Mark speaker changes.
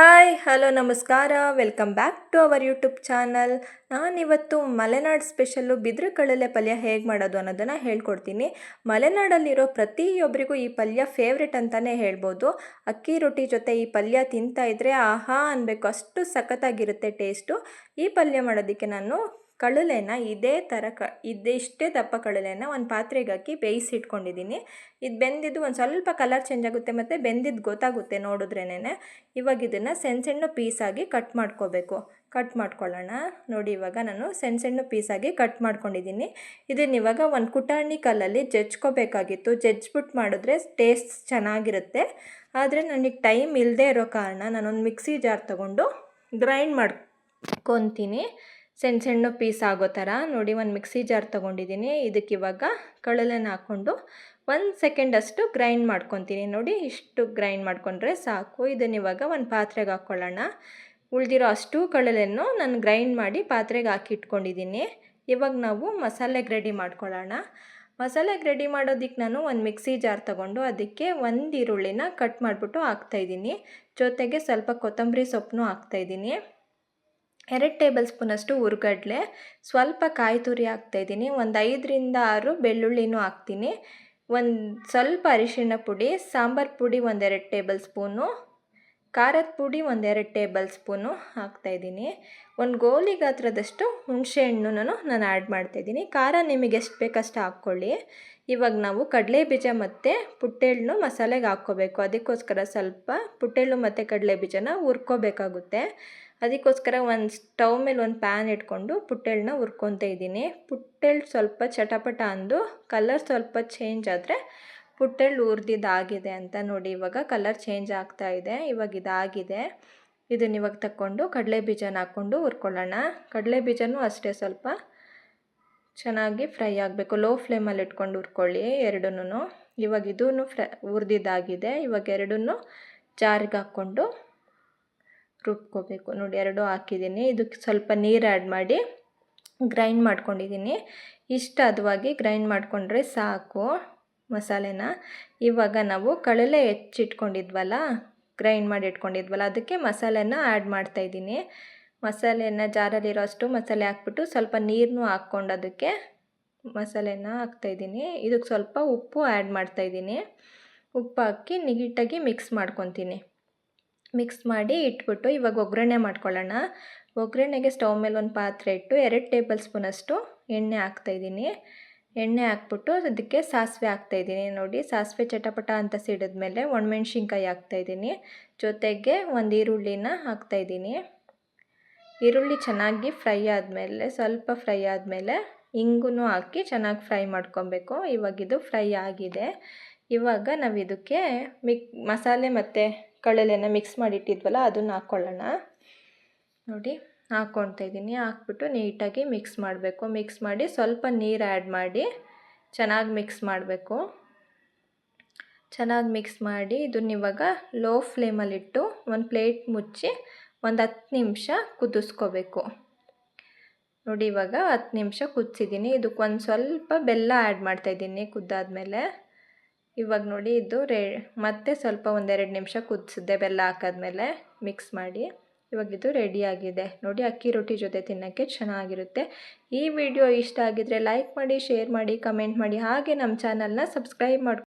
Speaker 1: Hi, hello, ನಮಸ್ಕಾರ. Welcome back to our YouTube channel. ನಾನಿವತ್ತು Malenadu special ಬಿದಿರು ಕಡಲೆ ಪಲ್ಯ ಹೇಗೆ ಮಾಡೋದು ಅನ್ನೋದನ್ನು ಹೇಳ್ಕೊಡ್ತೀನಿ. ಮಲೆನಾಡಲ್ಲಿರೋ ಪ್ರತಿಯೊಬ್ಬರಿಗೂ ಈ ಪಲ್ಯ ಫೇವ್ರೆಟ್ ಅಂತಲೇ ಹೇಳ್ಬೋದು. ಅಕ್ಕಿ ರೊಟ್ಟಿ ಜೊತೆ ಈ ಪಲ್ಯ ತಿಂತಾ ಇದ್ದರೆ ಆಹಾ ಅನ್ಬೇಕು. ಅಷ್ಟು ಸಖತ್ತಾಗಿರುತ್ತೆ ಟೇಸ್ಟು ಈ ಪಲ್ಯ ಮಾಡೋದಕ್ಕೆ ನಾನು ಕಳಲೆನ ಇದೇ ಥರ ಕ ಇದಿಷ್ಟೇ ದಪ್ಪ ಕಳಲೆನ ಒಂದು ಪಾತ್ರೆಗೆ ಹಾಕಿ ಬೇಯಿಸಿ ಇಟ್ಕೊಂಡಿದ್ದೀನಿ. ಇದು ಬೆಂದಿದ್ದು ಒಂದು ಸ್ವಲ್ಪ ಕಲರ್ ಚೇಂಜ್ ಆಗುತ್ತೆ ಮತ್ತು ಬೆಂದಿದ್ದು ಗೊತ್ತಾಗುತ್ತೆ ನೋಡಿದ್ರೇನೆ ಇವಾಗ ಇದನ್ನು ಸಣ್ಣ ಸಣ್ಣ ಪೀಸಾಗಿ ಕಟ್ ಮಾಡ್ಕೋಬೇಕು. ಕಟ್ ಮಾಡ್ಕೊಳ್ಳೋಣ. ನೋಡಿ ಇವಾಗ ನಾನು ಸಣ್ಣ ಸಣ್ಣ ಪೀಸಾಗಿ ಕಟ್ ಮಾಡ್ಕೊಂಡಿದ್ದೀನಿ. ಇದನ್ನ ಇವಾಗ ಒಂದು ಕುಟಾಣಿ ಕಲ್ಲಲ್ಲಿ ಜಜ್ಕೋಬೇಕಾಗಿತ್ತು. ಜಜ್ಬಿಟ್ಟು ಮಾಡಿದ್ರೆ ಟೇಸ್ಟ್ ಚೆನ್ನಾಗಿರುತ್ತೆ. ಆದರೆ ನನಗೆ ಟೈಮ್ ಇಲ್ಲದೆ ಇರೋ ಕಾರಣ ನಾನೊಂದು ಮಿಕ್ಸಿ ಜಾರ್ ತೊಗೊಂಡು ಗ್ರೈಂಡ್ ಮಾಡ್ಕೊತೀನಿ. ಸಣ್ಣ ಸಣ್ಣ ಪೀಸ್ ಆಗೋ ಥರ ನೋಡಿ ಒಂದು ಮಿಕ್ಸಿ ಜಾರ್ ತೊಗೊಂಡಿದ್ದೀನಿ ಇದಕ್ಕೆ ಇವಾಗ ಕಳಲೆನ ಹಾಕ್ಕೊಂಡು ಒಂದು ಸೆಕೆಂಡಷ್ಟು ಗ್ರೈಂಡ್ ಮಾಡ್ಕೊತೀನಿ. ನೋಡಿ ಇಷ್ಟು ಗ್ರೈಂಡ್ ಮಾಡಿಕೊಂಡ್ರೆ ಸಾಕು. ಇದನ್ನು ಇವಾಗ ಒಂದು ಪಾತ್ರೆಗೆ ಹಾಕ್ಕೊಳ್ಳೋಣ ಉಳಿದಿರೋ ಅಷ್ಟು ಕಳಲೆಯನ್ನು ನಾನು ಗ್ರೈಂಡ್ ಮಾಡಿ ಪಾತ್ರೆಗೆ ಹಾಕಿ ಇಟ್ಕೊಂಡಿದ್ದೀನಿ ಇವಾಗ ನಾವು ಮಸಾಲೆಗೆ ರೆಡಿ ಮಾಡ್ಕೊಳ್ಳೋಣ. ಮಸಾಲೆಗೆ ರೆಡಿ ಮಾಡೋದಕ್ಕೆ ನಾನು ಒಂದು ಮಿಕ್ಸಿ ಜಾರ್ ತೊಗೊಂಡು ಅದಕ್ಕೆ ಒಂದು ಈರುಳ್ಳಿನ ಕಟ್ ಮಾಡಿಬಿಟ್ಟು ಹಾಕ್ತಾಯಿದ್ದೀನಿ ಜೊತೆಗೆ ಸ್ವಲ್ಪ ಕೊತ್ತಂಬರಿ ಸೊಪ್ಪನ್ನು ಹಾಕ್ತಾಯಿದ್ದೀನಿ ಎರಡು ಟೇಬಲ್ ಸ್ಪೂನಷ್ಟು ಹುರ್ಗಡ್ಲೆ ಸ್ವಲ್ಪ ಕಾಯಿ ತುರಿ ಹಾಕ್ತಾಯಿದ್ದೀನಿ. ಒಂದು ಐದರಿಂದ ಆರು ಬೆಳ್ಳುಳ್ಳಿನೂ ಹಾಕ್ತೀನಿ. ಒಂದು ಸ್ವಲ್ಪ ಅರಿಶಿಣ ಪುಡಿ, ಸಾಂಬಾರು ಪುಡಿ ಒಂದೆರಡು ಟೇಬಲ್ ಸ್ಪೂನು, ಖಾರದ ಪುಡಿ ಒಂದೆರಡು ಟೇಬಲ್ ಸ್ಪೂನು ಹಾಕ್ತಾಯಿದ್ದೀನಿ. ಒಂದು ಗೋಲಿ ಗಾತ್ರದಷ್ಟು ಹುಣಸೆ ಹಣ್ಣು ನಾನು ಆ್ಯಡ್ ಮಾಡ್ತಾಯಿದ್ದೀನಿ. ಖಾರ ನಿಮಗೆ ಎಷ್ಟು ಬೇಕಷ್ಟು ಹಾಕ್ಕೊಳ್ಳಿ. ಇವಾಗ ನಾವು ಕಡಲೆ ಬೀಜ ಮತ್ತು ಪುಟ್ಟೆಳ್ಳು ಮಸಾಲೆಗೆ ಹಾಕ್ಕೋಬೇಕು. ಅದಕ್ಕೋಸ್ಕರ ಸ್ವಲ್ಪ ಪುಟ್ಟೆಳ್ಳು ಮತ್ತು ಕಡಲೆ ಬೀಜನ ಹುರ್ಕೋಬೇಕಾಗುತ್ತೆ. ಅದಕ್ಕೋಸ್ಕರ ಒಂದು ಸ್ಟವ್ ಮೇಲೆ ಒಂದು ಪ್ಯಾನ್ ಇಟ್ಕೊಂಡು ಪುಟ್ಟೆಳ್ಳನ್ನ ಹುರ್ಕೊತ ಇದ್ದೀನಿ. ಪುಟ್ಟೆಳ್ ಸ್ವಲ್ಪ ಚಟಪಟ ಅಂದು, ಕಲರ್ ಸ್ವಲ್ಪ ಚೇಂಜ್ ಆದರೆ ಪುಟ್ಟೆಳ್ಳು ಹುರಿದಿದ್ದಾಗಿದೆ ಅಂತ ನೋಡಿ. ಇವಾಗ ಕಲರ್ ಚೇಂಜ್ ಆಗ್ತಾ ಇದೆ. ಇವಾಗ ಇದಾಗಿದೆ. ಇದನ್ನ ಇವಾಗ ತಕ್ಕೊಂಡು ಕಡಲೆ ಬೀಜನ ಹಾಕ್ಕೊಂಡು ಹುರ್ಕೊಳ್ಳೋಣ. ಕಡಲೆ ಬೀಜನೂ ಅಷ್ಟೇ ಸ್ವಲ್ಪ ಚೆನ್ನಾಗಿ ಫ್ರೈ ಆಗಬೇಕು. ಲೋ ಫ್ಲೇಮಲ್ಲಿ ಇಟ್ಕೊಂಡು ಹುರ್ಕೊಳ್ಳಿ ಎರಡನ್ನೂ. ಇವಾಗ ಇದೂ ಫ್ರೈ ಹುರಿದಿದ್ದಾಗಿದೆ ಇವಾಗ ಎರಡನ್ನೂ ಜಾರಿಗೆ ಹಾಕ್ಕೊಂಡು ರುಬ್ಕೋಬೇಕು. ನೋಡಿ, ಎರಡೂ ಹಾಕಿದ್ದೀನಿ. ಇದಕ್ಕೆ ಸ್ವಲ್ಪ ನೀರು ಆ್ಯಡ್ ಮಾಡಿ ಗ್ರೈಂಡ್ ಮಾಡ್ಕೊಂಡಿದ್ದೀನಿ. ಇಷ್ಟು ಹದವಾಗಿ ಗ್ರೈಂಡ್ ಮಾಡಿಕೊಂಡ್ರೆ ಸಾಕು ಮಸಾಲೆನ. ಇವಾಗ ನಾವು ಕಳಲೆ ಹೆಚ್ಚಿಟ್ಕೊಂಡಿದ್ವಲ್ಲ ಗ್ರೈಂಡ್ ಮಾಡಿ ಇಟ್ಕೊಂಡಿದ್ವಲ್ಲ, ಅದಕ್ಕೆ ಮಸಾಲೆನ ಆ್ಯಡ್ ಮಾಡ್ತಾಯಿದ್ದೀನಿ ಮಸಾಲೆನ ಜಾರಲ್ಲಿರೋ ಅಷ್ಟು ಮಸಾಲೆ ಹಾಕ್ಬಿಟ್ಟು ಸ್ವಲ್ಪ ನೀರನ್ನು ಹಾಕ್ಕೊಂಡು ಅದಕ್ಕೆ ಮಸಾಲೆನ ಹಾಕ್ತಾಯಿದ್ದೀನಿ ಇದಕ್ಕೆ ಸ್ವಲ್ಪ ಉಪ್ಪು ಆ್ಯಡ್ ಮಾಡ್ತಾಯಿದ್ದೀನಿ ಉಪ್ಪು ಹಾಕಿ ನೀಟಾಗಿ ಮಿಕ್ಸ್ ಮಾಡ್ಕೊತೀನಿ. ಮಿಕ್ಸ್ ಮಾಡಿ ಇಟ್ಬಿಟ್ಟು ಇವಾಗ ಒಗ್ಗರಣೆ ಮಾಡ್ಕೊಳ್ಳೋಣ. ಒಗ್ಗರಣೆಗೆ ಸ್ಟವ್ ಮೇಲೆ ಒಂದು ಪಾತ್ರೆ ಇಟ್ಟು ಎರಡು ಟೇಬಲ್ ಸ್ಪೂನಷ್ಟು ಎಣ್ಣೆ ಹಾಕ್ತಾಯಿದ್ದೀನಿ ಎಣ್ಣೆ ಹಾಕ್ಬಿಟ್ಟು ಅದಕ್ಕೆ ಸಾಸಿವೆ ಹಾಕ್ತಾಯಿದ್ದೀನಿ ನೋಡಿ, ಸಾಸಿವೆ ಚಟಪಟ ಅಂತ ಸಿಡಿದ್ಮೇಲೆ ಒಣಮೆಣ್ಸಿನ್ಕಾಯಿ ಹಾಕ್ತಾಯಿದ್ದೀನಿ ಜೊತೆಗೆ ಒಂದು ಈರುಳ್ಳಿನ ಹಾಕ್ತಾಯಿದ್ದೀನಿ ಈರುಳ್ಳಿ ಚೆನ್ನಾಗಿ ಫ್ರೈ ಆದಮೇಲೆ, ಸ್ವಲ್ಪ ಫ್ರೈ ಆದಮೇಲೆ ಇಂಗು ಹಾಕಿ ಚೆನ್ನಾಗಿ ಫ್ರೈ ಮಾಡ್ಕೊಬೇಕು. ಇವಾಗಿದು ಫ್ರೈ ಆಗಿದೆ. ಇವಾಗ ನಾವು ಇದಕ್ಕೆ ಮಿಕ್, ಮಸಾಲೆ ಮತ್ತು ಕಳಲೆನ ಮಿಕ್ಸ್ ಮಾಡಿಟ್ಟಿದ್ವಲ್ಲ, ಅದನ್ನು ಹಾಕ್ಕೊಳ್ಳೋಣ ನೋಡಿ ಹಾಕ್ಕೊಳ್ತಾ ಇದ್ದೀನಿ. ಹಾಕ್ಬಿಟ್ಟು ನೀಟಾಗಿ ಮಿಕ್ಸ್ ಮಾಡಬೇಕು. ಮಿಕ್ಸ್ ಮಾಡಿ ಸ್ವಲ್ಪ ನೀರು ಆ್ಯಡ್ ಮಾಡಿ ಚೆನ್ನಾಗಿ ಮಿಕ್ಸ್ ಮಾಡಬೇಕು. ಚೆನ್ನಾಗಿ ಮಿಕ್ಸ್ ಮಾಡಿ ಇದನ್ನ ಇವಾಗ ಲೋ ಫ್ಲೇಮಲ್ಲಿಟ್ಟು ಒಂದು ಪ್ಲೇಟ್ ಮುಚ್ಚಿ ಒಂದು ಹತ್ತು ನಿಮಿಷ ಕುದಿಸ್ಕೋಬೇಕು. ನೋಡಿ, ಇವಾಗ ಹತ್ತು ನಿಮಿಷ ಕುದಿಸಿದ್ದೀನಿ. ಇದಕ್ಕೆ ಒಂದು ಸ್ವಲ್ಪ ಬೆಲ್ಲ ಆ್ಯಡ್ ಮಾಡ್ತಾಯಿದ್ದೀನಿ ಕುದ್ದಾದ್ಮೇಲೆ. ಇವಾಗ ನೋಡಿ ಇದು ರೇ, ಮತ್ತೆ ಸ್ವಲ್ಪ ಒಂದೆರಡು ನಿಮಿಷ ಕುದಿಸಿದ್ದೆ ಬೆಲ್ಲ ಹಾಕಾದ್ಮೇಲೆ ಮಿಕ್ಸ್ ಮಾಡಿ. ಇವಾಗ ಇದು ರೆಡಿಯಾಗಿದೆ ನೋಡಿ ಅಕ್ಕಿ ರೊಟ್ಟಿ ಜೊತೆ ತಿನ್ನೋಕ್ಕೆ ಚೆನ್ನಾಗಿರುತ್ತೆ. ಈ ವಿಡಿಯೋ ಇಷ್ಟ ಆಗಿದ್ರೆ ಲೈಕ್ ಮಾಡಿ ಶೇರ್ ಮಾಡಿ ಕಮೆಂಟ್ ಮಾಡಿ. ಹಾಗೆ ನಮ್ಮ ಚಾನಲ್ನ ಸಬ್ಸ್ಕ್ರೈಬ್ ಮಾಡಿ